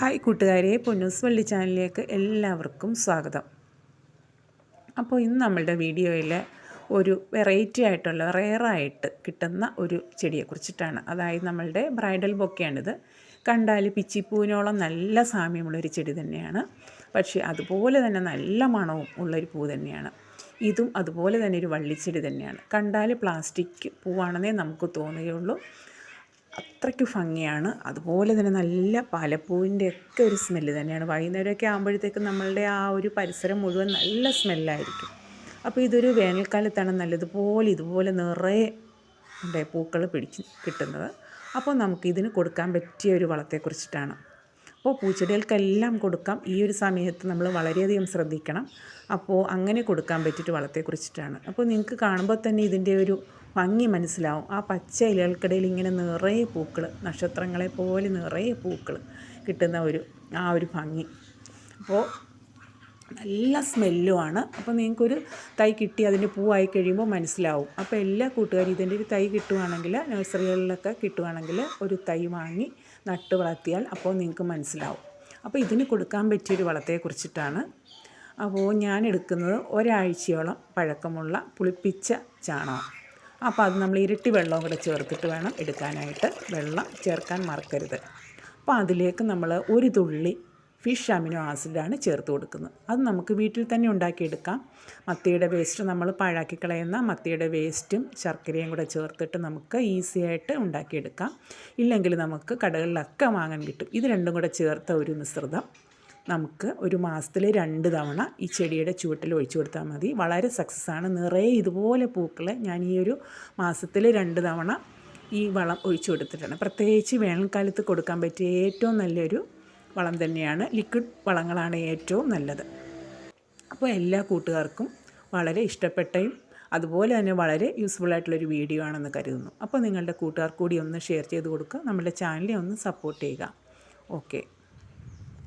Hi കൂട്ടുകാരെ പൊന്നൂസ് വള്ളി ചാനലിലേക്ക് എല്ലാവർക്കും സ്വാഗതം. അപ്പോൾ ഇന്ന് നമ്മളുടെ വീഡിയോയിൽ ഒരു വെറൈറ്റി ആയിട്ടുള്ള റെയറായിട്ട് കിട്ടുന്ന ഒരു ചെടിയെക്കുറിച്ചിട്ടാണ് അതായത് നമ്മളുടെ ബ്രൈഡൽ ബൊക്കെയാണിത്. കണ്ടാൽ പിച്ചിപ്പൂവിനോളം നല്ല സാമ്യമുള്ളൊരു ചെടി തന്നെയാണ്. പക്ഷേ അതുപോലെ തന്നെ നല്ല മണവും ഉള്ളൊരു പൂ തന്നെയാണ്. ഇതും അതുപോലെ തന്നെ ഒരു വള്ളിച്ചെടി തന്നെയാണ്. കണ്ടാൽ പ്ലാസ്റ്റിക് പൂവാണെന്നേ നമുക്ക് തോന്നുകയുള്ളൂ. അത്രയ്ക്ക് ഭംഗിയാണ്. അതുപോലെ തന്നെ നല്ല പാലപ്പൂവിന്റെ ഒക്കെ ഒരു സ്മെല്ല് തന്നെയാണ്. വൈകുന്നേരമൊക്കെ ആകുമ്പോഴത്തേക്കും നമ്മളുടെ ആ ഒരു പരിസരം മുഴുവൻ നല്ല സ്മെല്ലായിരിക്കും. അപ്പോൾ ഇതൊരു വേനൽക്കാലത്താണ് നല്ലതുപോലെ ഇതുപോലെ നിറയെ പൂക്കൾ പിടിച്ച് കിട്ടുന്നത്. അപ്പോൾ നമുക്ക് ഇതിന് കൊടുക്കാൻ പറ്റിയ ഒരു വളത്തെക്കുറിച്ചിട്ടാണ് അപ്പോൾ പൂച്ചെടികൾക്കെല്ലാം കൊടുക്കാം. ഈ ഒരു സമയത്ത് നമ്മൾ വളരെയധികം ശ്രദ്ധിക്കണം. അപ്പോൾ അങ്ങനെ കൊടുക്കാൻ പറ്റിയിട്ട് വളത്തെക്കുറിച്ചിട്ടാണ് അപ്പോൾ നിങ്ങൾക്ക് കാണുമ്പോൾ തന്നെ ഇതിന്റെ ഒരു ഭംഗി മനസ്സിലാവും. ആ പച്ച ഇലകൾക്കിടയിൽ ഇങ്ങനെ നിറയെ പൂക്കൾ നക്ഷത്രങ്ങളെ പോലെ നിറയെ പൂക്കൾ കിട്ടുന്ന ഒരു ആ ഒരു ഭംഗി. അപ്പോൾ നല്ല സ്മെല്ലുമാണ്. അപ്പോൾ നിങ്ങൾക്കൊരു തൈ കിട്ടി അതിന്റെ പൂവായി കഴിയുമ്പോൾ മനസ്സിലാവും. അപ്പോൾ എല്ലാ കൂട്ടുകാരും ഇതിന്റെ ഒരു തൈ കിട്ടുവാണെങ്കിൽ നഴ്സറികളിലൊക്കെ കിട്ടുവാണെങ്കിൽ ഒരു തൈ വാങ്ങി നട്ട് വളർത്തിയാൽ അപ്പോൾ നിങ്ങൾക്ക് മനസ്സിലാവും. അപ്പോൾ ഇതിന് കൊടുക്കാൻ പറ്റിയൊരു വളത്തെക്കുറിച്ചിട്ടാണ്. അപ്പോൾ ഞാൻ എടുക്കുന്നത് ഒരാഴ്ചയോളം പഴക്കമുള്ള പുളിപ്പിച്ച ചാണകം. അപ്പോൾ അത് നമ്മൾ ഇരട്ടി വെള്ളവും കൂടെ ചേർത്തിട്ട് വേണം എടുക്കാനായിട്ട്. വെള്ളം ചേർക്കാൻ മറക്കരുത്. അപ്പോൾ അതിലേക്ക് നമ്മൾ ഒരു തുള്ളി ഫിഷ് അമിനോ ആസിഡാണ് ചേർത്ത് കൊടുക്കുന്നത്. അത് നമുക്ക് വീട്ടിൽ തന്നെ ഉണ്ടാക്കിയെടുക്കാം. മത്തിയുടെ വേസ്റ്റ് നമ്മൾ പാഴാക്കി കളയുന്ന മത്തിയുടെ വേസ്റ്റും ശർക്കരയും കൂടെ ചേർത്തിട്ട് നമുക്ക് ഈസി ആയിട്ട് ഉണ്ടാക്കിയെടുക്കാം. ഇല്ലെങ്കിൽ നമുക്ക് കടകളിലൊക്കെ വാങ്ങാൻ കിട്ടും. ഇത് രണ്ടും കൂടെ ചേർത്ത ഒരു മിശ്രിതം നമുക്ക് ഒരു മാസത്തിൽ രണ്ട് തവണ ഈ ചെടിയുടെ ചുവട്ടിൽ ഒഴിച്ചു കൊടുത്താൽ മതി. വളരെ സക്സസ് ആണ്. നിറയെ ഇതുപോലെ പൂക്കൾ ഞാൻ ഈ ഒരു മാസത്തിൽ രണ്ട് തവണ ഈ വളം ഒഴിച്ചു കൊടുത്തിട്ടാണ് പ്രത്യേകിച്ച് വേനൽക്കാലത്ത് കൊടുക്കാൻ പറ്റിയ ഏറ്റവും നല്ലൊരു വളം തന്നെയാണ്. ലിക്വിഡ് വളങ്ങളാണ് ഏറ്റവും നല്ലത്. അപ്പോൾ എല്ലാ കൂട്ടുകാർക്കും വളരെ ഇഷ്ടപ്പെട്ടയും അതുപോലെ തന്നെ വളരെ യൂസ്ഫുൾ ആയിട്ടുള്ള ഒരു വീഡിയോ ആണെന്ന് കരുതുന്നു. അപ്പോൾ നിങ്ങളുടെ കൂട്ടുകാർ കൂടി ഒന്ന് ഷെയർ ചെയ്ത് കൊടുക്കുക. നമ്മുടെ ചാനലിനെ ഒന്ന് സപ്പോർട്ട് ചെയ്യുക. ഓക്കെ